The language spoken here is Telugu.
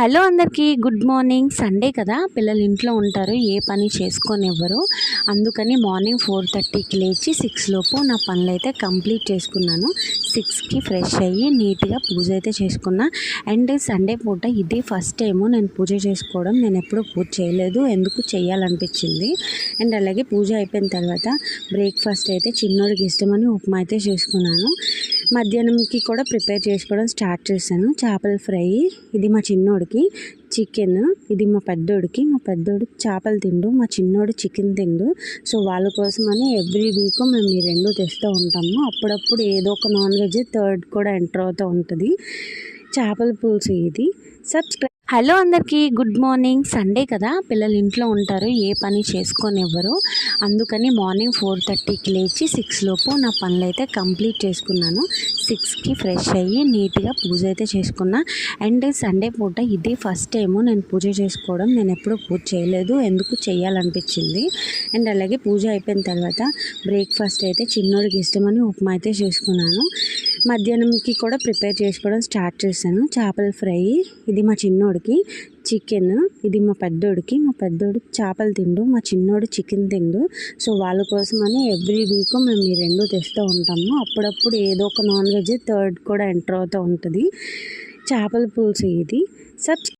హలో అందరికీ గుడ్ మార్నింగ్. సండే కదా పిల్లలు ఇంట్లో ఉంటారు ఏ పని చేసుకోనివ్వరు. అందుకని మార్నింగ్ ఫోర్ థర్టీకి లేచి సిక్స్ లోపు నా పనులు అయితే కంప్లీట్ చేసుకున్నాను. సిక్స్కి ఫ్రెష్ అయ్యి నీట్గా పూజ అయితే చేసుకున్నా. అండ్ సండే పూట ఇది ఫస్ట్ టైము నేను పూజ చేసుకోవడం. నేను ఎప్పుడూ పూజ చేయలేదు ఎందుకు చేయాలనిపించింది. అండ్ అలాగే పూజ అయిపోయిన తర్వాత బ్రేక్ఫాస్ట్ అయితే చిన్నోడికి ఇష్టమని ఉప్మా అయితే చేసుకున్నాను. మధ్యాహ్నంకి కూడా ప్రిపేర్ చేసుకోవడం స్టార్ట్ చేశాను. చేపల ఫ్రై ఇది మా చిన్నోడికి చికెన్ ఇది మా పెద్దోడికి మా పెద్దోడు చేపలు తిండు మా చిన్నోడు చికెన్ తిండు. సో వాళ్ళ కోసమని ఎవ్రీ వీక్ మేము ఈ రెండు తెస్తూ ఉంటాము. అప్పుడప్పుడు ఏదో ఒక నాన్ వెజ్ థర్డ్ కూడా ఎంటర్ అవుతూ ఉంటుంది. చేపల పులుసు ఇది. సబ్స్క్రైబ్ హలో అందరికీ గుడ్ మార్నింగ్. సండే కదా పిల్లలు ఇంట్లో ఉంటారు ఏ పని చేసుకోనివ్వరు. అందుకని మార్నింగ్ ఫోర్ థర్టీకి లేచి సిక్స్ లోపు నా పనులు అయితే కంప్లీట్ చేసుకున్నాను. సిక్స్కి ఫ్రెష్ అయ్యి నీట్గా పూజ అయితే చేసుకున్నా. అండ్ సండే పూట ఇది ఫస్ట్ టైము నేను పూజ చేసుకోవడం. నేను ఎప్పుడూ పూజ చేయలేదు ఎందుకు చేయాలనిపించింది. అండ్ అలాగే పూజ అయిపోయిన తర్వాత బ్రేక్ఫాస్ట్ అయితే చిన్నోడికి ఇష్టమని ఉప్మా అయితే చేసుకున్నాను. మధ్యాహ్నంకి కూడా ప్రిపేర్ చేసుకోవడం స్టార్ట్ చేశాను. చేపల ఫ్రై ఇది మా చిన్నోడికి. చికెన్ ఇది మా పెద్దోడికి. మా పెద్దోడు చేపలు తిండు మా చిన్నోడు చికెన్ తిండు. సో వాళ్ళ కోసమని ఎవ్రీ వీక్ మేము ఈ రెండు తెస్తూ ఉంటాము. అప్పుడప్పుడు ఏదో ఒక నాన్ వెజ్ థర్డ్ కూడా ఎంటర్ అవుతూ ఉంటుంది. చేపల పులుసు ఇది. సబ్స్